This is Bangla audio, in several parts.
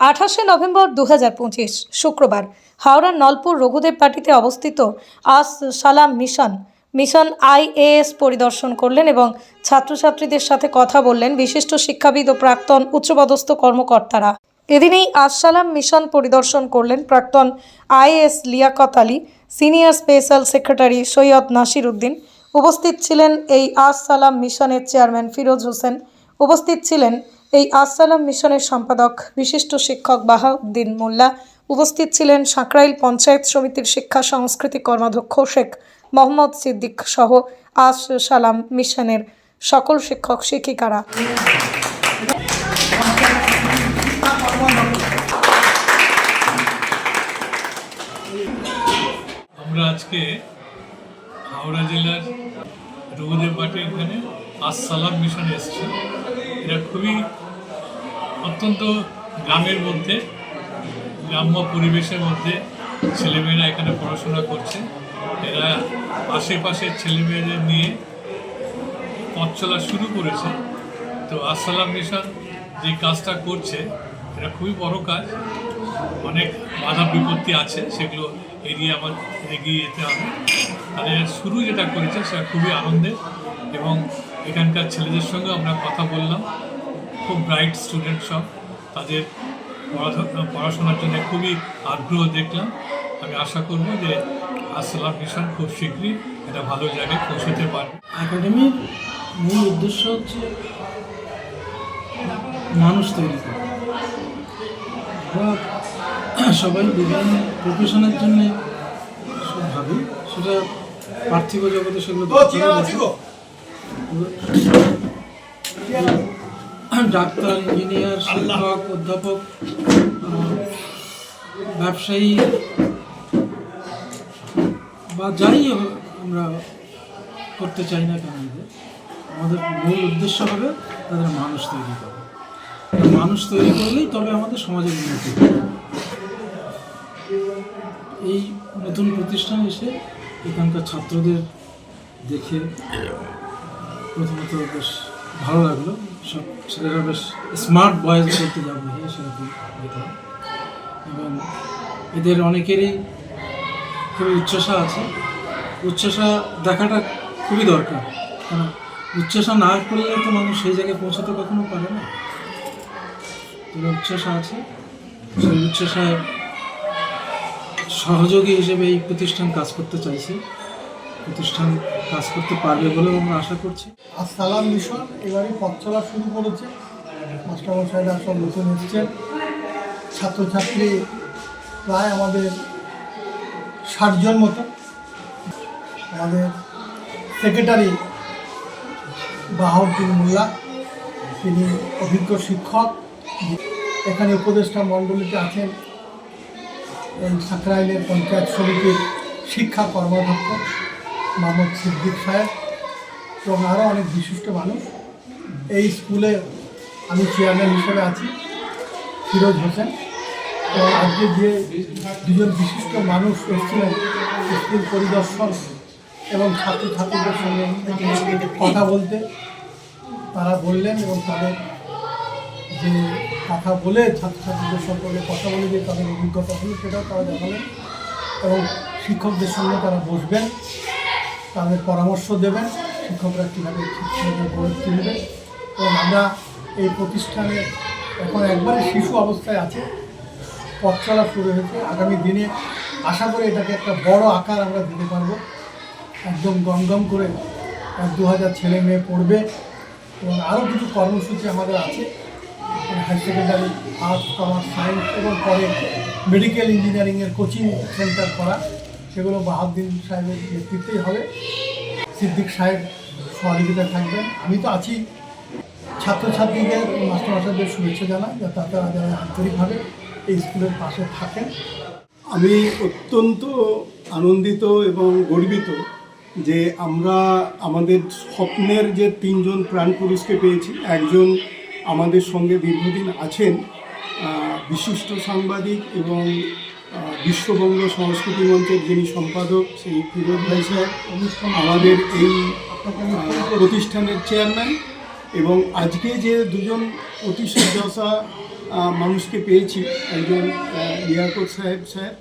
আঠাশে নভেম্বর দু হাজার পঁচিশ, শুক্রবার, হাওড়ার নলপুর রঘুদেব পাটিতে অবস্থিত আস সালাম মিশন। মিশন আইএএস পরিদর্শন করলেন এবং ছাত্রছাত্রীদের সাথে কথা বললেন বিশিষ্ট শিক্ষাবিদ ও প্রাক্তন উচ্চপদস্থ কর্মকর্তারা। এদিনেই আসসালাম মিশন পরিদর্শন করলেন প্রাক্তন IAS Liaquat Ali, senior special secretary Syed Nasir Uddin. উপস্থিত ছিলেন এই আসসালাম মিশনের চেয়ারম্যান ফিরোজ হোসেন। উপস্থিত ছিলেন এই আসসালাম মিশনের সম্পাদক বিশিষ্ট শিক্ষক বাহাউদ্দিন মোল্লা উপস্থিত ছিলেন সাঁকরাইল পঞ্চায়েত সমিতির শিক্ষা সংস্কৃতি কর্মাধ্যক্ষ শেখ মোহাম্মদ সিদ্দিক সহ আস সালাম মিশনের সকল শিক্ষক শিক্ষিকারা। আমরা আজকে হাওড়া জেলার রঘুদেব বাটের এখানে আসসালাম মিশনে এসেছি। এরা খুবই অত্যন্ত গ্রামের মধ্যে, গ্রাম্য পরিবেশের মধ্যে ছেলেমেয়েরা এখানে পড়াশোনা করছে। এরা আশেপাশের ছেলেমেয়েদের নিয়ে পথ চলা শুরু করেছে। তো আসসালাম মিশন যে কাজটা করছে, এটা খুবই বড় কাজ। অনেক বাধা বিপত্তি আছে, সেগুলো এড়িয়ে আমার এগিয়ে যেতে হবে। তাদের শুরু যেটা করেছে, সেটা খুবই আনন্দের এবং এখানকার ছেলেদের সঙ্গে আমরা কথা বললাম। খুব ব্রাইট স্টুডেন্ট সব। তাদের পড়াশোনার জন্য খুবই আগ্রহ দেখলাম। আমি আশা করব যে আসসালাম মিশন খুব শীঘ্রই একটা ভালো জায়গায় পৌঁছতে পারবে। একাডেমির মূল উদ্দেশ্য হচ্ছে মানুষ তৈরি করা। সবাই বিভিন্ন প্রফেশনের জন্য সব ভাবি। সেটা পার্থিব জগতে সেগুলো। ডাক্তার, ইঞ্জিনিয়ার, শিক্ষক, অধ্যাপক ব্যবসায়ী, বা যাই আমরা করতে চাই না কেন, আমাদের মূল উদ্দেশ্য হবে তাদের মানুষ তৈরি করা। মানুষ তৈরি করলেই তবে আমাদের সমাজের উন্নতি এই নতুন প্রতিষ্ঠান এসে এখানকার ছাত্রদের দেখে প্রথমত বেশ ভালো লাগল। সব ছেলেরা বেশ স্মার্ট বয়েজ করতে যাব সেরকম দেখলাম এবং এদের অনেকেরই খুবই উচ্চাসা আছে। উচ্চাসা দেখাটা খুবই দরকার। কারণ উচ্চাসা না করলে তো মানুষ সেই জায়গায় পৌঁছাতে কখনো পারে না। তবে উচ্চাসা আছে। সেই উচ্চাসায় সহযোগী হিসেবে এই প্রতিষ্ঠান কাজ করতে চাইছে। প্রতিষ্ঠান কাজ করতে পারবে বলেও আমরা আশা করছি। আর সালাম মিশন এবারে পথ চলা শুরু করেছে। মাস্টারমশাইরা সব নতুন এসছেন। ছাত্রছাত্রী প্রায় আমাদের ষাটজন মতো। আমাদের সেক্রেটারি বাহাউদ্দিন মোল্লা, তিনি অভিজ্ঞ শিক্ষক। এখানে উপদেষ্টা মণ্ডলীতে আছেন এই সাকরাইলের পঞ্চায়েত সমিতির শিক্ষা কর্মাধ্যক্ষ মোহাম্মদ সিদ্দিক সাহেব এবং আরও অনেক বিশিষ্ট মানুষ। এই স্কুলে আমি চেয়ারম্যান হিসেবে আছি, ফিরোজ হোসেন। এবং আজকে যে দুজন বিশিষ্ট মানুষ এসেছিলেন, স্কুল পরিদর্শন এবং ছাত্রছাত্রীদের সঙ্গে কথা বলতে, তারা বললেন এবং তাদের যে কথা বলে ছাত্রছাত্রীদের সম্পর্কে কথা বলে যে তাদের অভিজ্ঞতা হলো সেটাও তারা দেখালেন এবং শিক্ষকদের সঙ্গে তারা বসবেন। তাদের পরামর্শ দেবেন, শিক্ষকরা কীভাবে গড়ে তুলবে এবং আমরা এই প্রতিষ্ঠানে এখন একবারে শিশু অবস্থায় আছে, পথ চলা শুরু হয়েছে। আগামী দিনে আশা করি এটাকে একটা বড় আকার আমরা দিতে পারব। একদম গমগম করে দু হাজার ছেলে মেয়ে পড়বে। এবং আরও কিছু কর্মসূচি আমাদের আছে। High secondary arts commerce science এবং পরে মেডিকেল ইঞ্জিনিয়ারিংয়ের কোচিং সেন্টার করা। সেগুলো বাহাদ্দিন সাহেবের নেতৃত্বেই হবে। সিদ্দিক সাহেব সহযোগিতা থাকবেন। আমি তো আছি। ছাত্রছাত্রীদের, মাস্টারমশাইদের শুভেচ্ছা জানাই যাতে তারা যারা আন্তরিকভাবে এই স্কুলের পাশে থাকেন। আমি অত্যন্ত আনন্দিত এবং গর্বিত যে আমরা আমাদের স্বপ্নের যে তিনজন প্রাণ পুরুষকে পেয়েছি, একজন আমাদের সঙ্গে দীর্ঘদিন আছেন বিশিষ্ট সাংবাদিক এবং বিশ্ববঙ্গ সংস্কৃতি মঞ্চের যিনি সম্পাদক সেই ফিরোজ ভাই সাহেব আমাদের এই প্রতিষ্ঠানের চেয়ারম্যান এবং আজকে যে দুজন অতি আহ, মানুষকে পেয়েছি একজন লিয়াকত সাহেব স্যার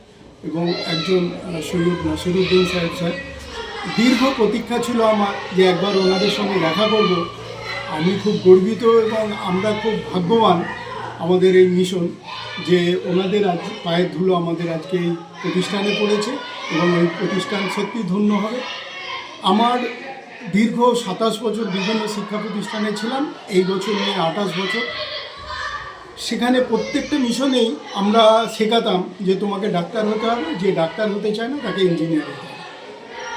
এবং একজন সৈয়দ নাসিরুদ্দিন সাহেব স্যার। দীর্ঘ প্রতীক্ষা ছিল আমার যে একবার ওনাদের সঙ্গে দেখা করব। আমি খুব গর্বিত এবং আমরা খুব ভাগ্যবান আমাদের এই মিশন যে ওনাদের আজ পায়ের ধুলো আমাদের আজকে এই প্রতিষ্ঠানে পড়েছে এবং এই প্রতিষ্ঠান সত্যি ধন্য হবে। আমার দীর্ঘ সাতাশ বছর বিভিন্ন শিক্ষা প্রতিষ্ঠানে ছিলাম, এই বছর নিয়ে, আঠাশ বছর। সেখানে প্রত্যেকটা মিশনেই আমরা শেখাতাম যে তোমাকে ডাক্তার হতে হবে, যে ডাক্তার হতে চায় না, তাকে ইঞ্জিনিয়ার হতে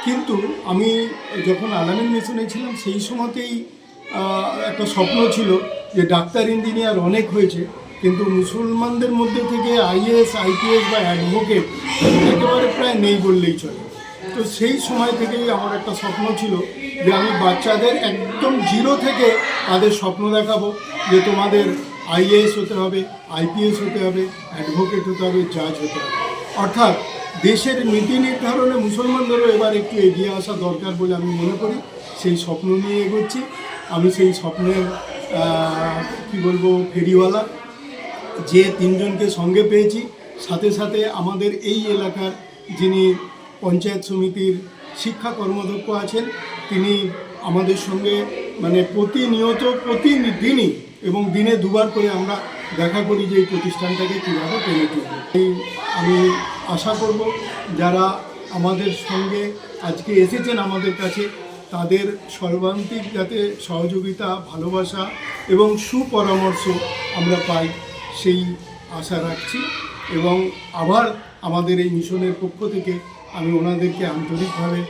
কিন্তু আমি যখন আলামিন মিশনে ছিলাম, সেই সময়তেই একটা স্বপ্ন ছিল যে ডাক্তার ইঞ্জিনিয়ার অনেক হয়েছে। কিন্তু মুসলমানদের মধ্যে থেকে আইএএস, আইপিএস বা অ্যাডভোকেট একেবারে প্রায় নেই বললেই চলে। তো সেই সময় থেকেই আমার একটা স্বপ্ন ছিল যে আমি বাচ্চাদের একদম জিরো থেকে তাদের স্বপ্ন দেখাবো যে তোমাদের আইএএস হতে হবে, আইপিএস হতে হবে, অ্যাডভোকেট হতে হবে, জাজ হতে হবে। অর্থাৎ দেশের নীতি নির্ধারণে মুসলমানদেরও এবার একটু এগিয়ে আসা দরকার বলে আমি মনে করি। সেই স্বপ্ন নিয়ে এগোচ্ছি। আমি সেই স্বপ্নের কি বলব, ফেরিওয়ালা। যে তিনজনকে সঙ্গে পেয়েছি, সাথে সাথে আমাদের এই এলাকার যিনি পঞ্চায়েত সমিতির শিক্ষা কর্মদক্ষ আছেন, তিনি আমাদের সঙ্গে মানে প্রতিনিয়ত প্রতিদিনই এবং দিনে দুবার করে আমরা দেখা করি যে এই প্রতিষ্ঠানটাকে কীভাবে টেনে তুলব। এই আমি আশা করব যারা আমাদের সঙ্গে আজকে এসেছেন আমাদের কাছে, তাদের সর্বান্তিক যাতে সহযোগিতা, ভালোবাসা এবং সুপরামর্শ আমরা পাই। সেই আশা রাখছি এবং আবার আমাদের এই মিশনের পক্ষ থেকে আমি ওনাদেরকে আন্তরিকভাবে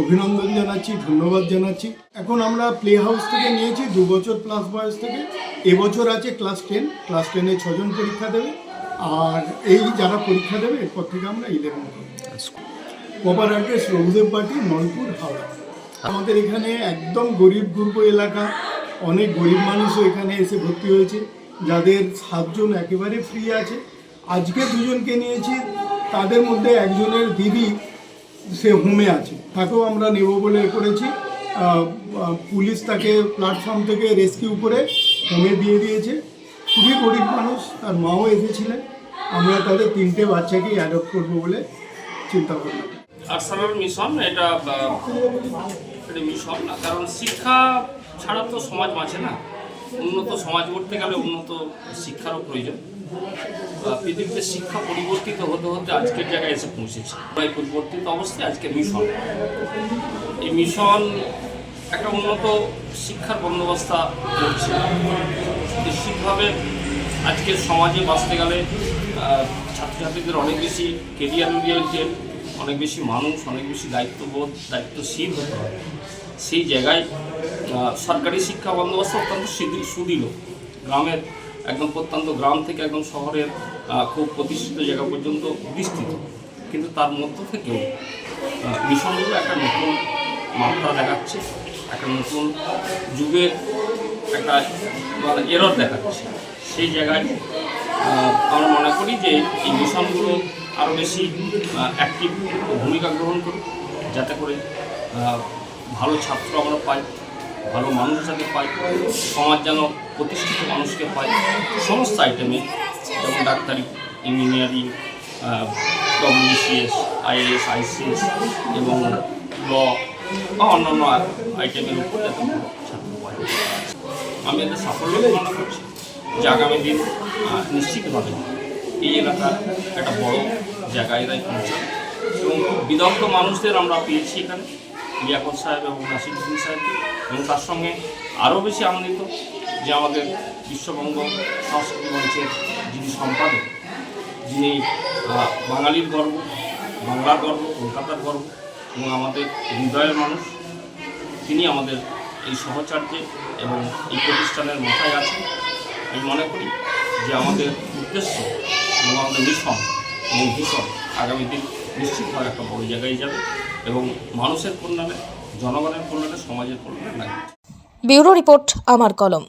অভিনন্দন জানাচ্ছি, ধন্যবাদ জানাচ্ছি। এখন আমরা প্লে হাউস থেকে নিয়েছি, দু বছর প্লাস বয়স থেকে। এবছর আছে ক্লাস টেন ক্লাস টেনে ছজন পরীক্ষা দেবে। আর এই যারা পরীক্ষা দেবে, এরপর থেকে আমরা ইলেভেন প্রপার অ্যাড্রেস রঘুদেব বাটি নলপুর হাওড়া। আমাদের এখানে একদম গরিব দুর্গ এলাকা। অনেক গরিব মানুষও এখানে এসে ভর্তি হয়েছে। যাদের সাতজন একেবারে ফ্রি আছে। আজকে দুজনকে নিয়েছি, তাদের মধ্যে একজনের দিদি, সে হোমে আছে। তাকেও আমরা নেব বলে করেছি। পুলিশ তাকে প্ল্যাটফর্ম থেকে রেস্কিউ করে হোমে দিয়ে দিয়েছে। খুবই গরিব মানুষ, তার মাও এসেছিলেন। আমরা তাদের তিনটে বাচ্চাকেই অ্যাডপ্ট করব বলে চিন্তা করলাম। আরসালার মিশন এটা মিশন না, কারণ শিক্ষা ছাড়া তো সমাজ বাঁচে না। উন্নত সমাজ গড়তে গেলে উন্নত শিক্ষারও প্রয়োজন। পৃথিবীতে শিক্ষা পরিবর্তিত হতে হতে আজকের জায়গায় এসে পৌঁছেছে। এই পরিবর্তিত অবস্থায় আজকে মিশন। এই মিশন একটা উন্নত শিক্ষার বন্দোবস্ত করছে। নিশ্চিতভাবে আজকের সমাজে বাঁচতে গেলে ছাত্রছাত্রীদের অনেক বেশি কেরিয়ার ওরিয়েন্টেড অনেক বেশি মানুষ, অনেক বেশি দায়িত্ববোধ, দায়িত্বশীল হতে হবে। সেই জায়গায় সরকারি শিক্ষা বন্দোবস্ত অত্যন্ত সুদৃ- সুদৃঢ় গ্রামের একদম প্রত্যন্ত গ্রাম থেকে একদম শহরের খুব প্রতিষ্ঠিত জায়গা পর্যন্ত বিস্তৃত। কিন্তু তার মধ্য আহ, মিশনগুলো একটা নতুন মাত্রা দেখাচ্ছে একটা নতুন যুগের একটা মানে এরর দেখাচ্ছে। সেই জায়গায় আমরা মনে করি যে এই মিশনগুলো আরও বেশি অ্যাক্টিভ ভূমিকা গ্রহণ করুক যাতে করে ভালো ছাত্র আমরা পাই। ভালো মানুষ যাতে পাই সমাজ যেন প্রতিষ্ঠিত মানুষকে পায়, সমস্ত আইটেমে যেমন ডাক্তারি ইঞ্জিনিয়ারিং ডব্লিউসিএস আইএএস আইসিএস এবং ল বা অন্যান্য আইটেমের উপর যাতে আমি একটা সাফল্য কামনা করছি যে আগামী দিন নিশ্চিতভাবে এই এলাকার একটা বড় জায়গায় এরাই পৌঁছাবে। এবং বিদগ্ধ মানুষদের আমরা পেয়েছি এখানে। লিয়াকত সাহেব এবং নাসিরুদ্দিন সাহেবকে এবং তার সঙ্গে আরও বেশি আনন্দিত যে আমাদের বিশ্ববঙ্গ সংস্কৃতি মঞ্চের যিনি সম্পাদক, যিনি বাঙালির গর্ব, বাংলার গর্ব, কলকাতার গর্ব এবং আমাদের হৃদয়ের মানুষ, তিনি আমাদের এই সহচার্যে এবং এই প্রতিষ্ঠানের মাথায় আছেন। আমি মনে করি যে আমাদের উদ্দেশ্য এবং আমাদের মিশন এবং ভীষণ আগামী দিন নিশ্চিতভাবে একটা বড় জায়গায় যাবে এবং মানুষের কল্যাণে, জনগণের কল্যাণে, সমাজের কল্যাণে ব্যুরো রিপোর্ট, আমার কলম।